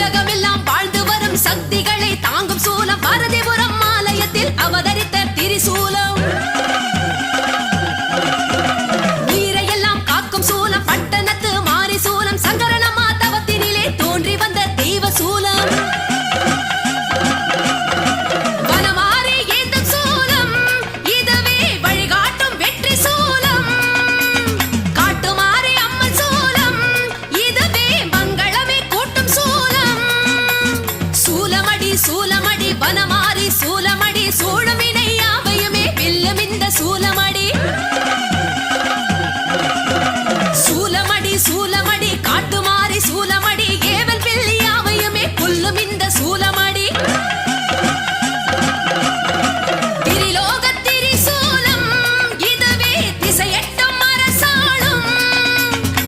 உலகமெல்லாம் வாழ்ந்து வரும் சக்தி సూలమడి వనమారి సూలమడి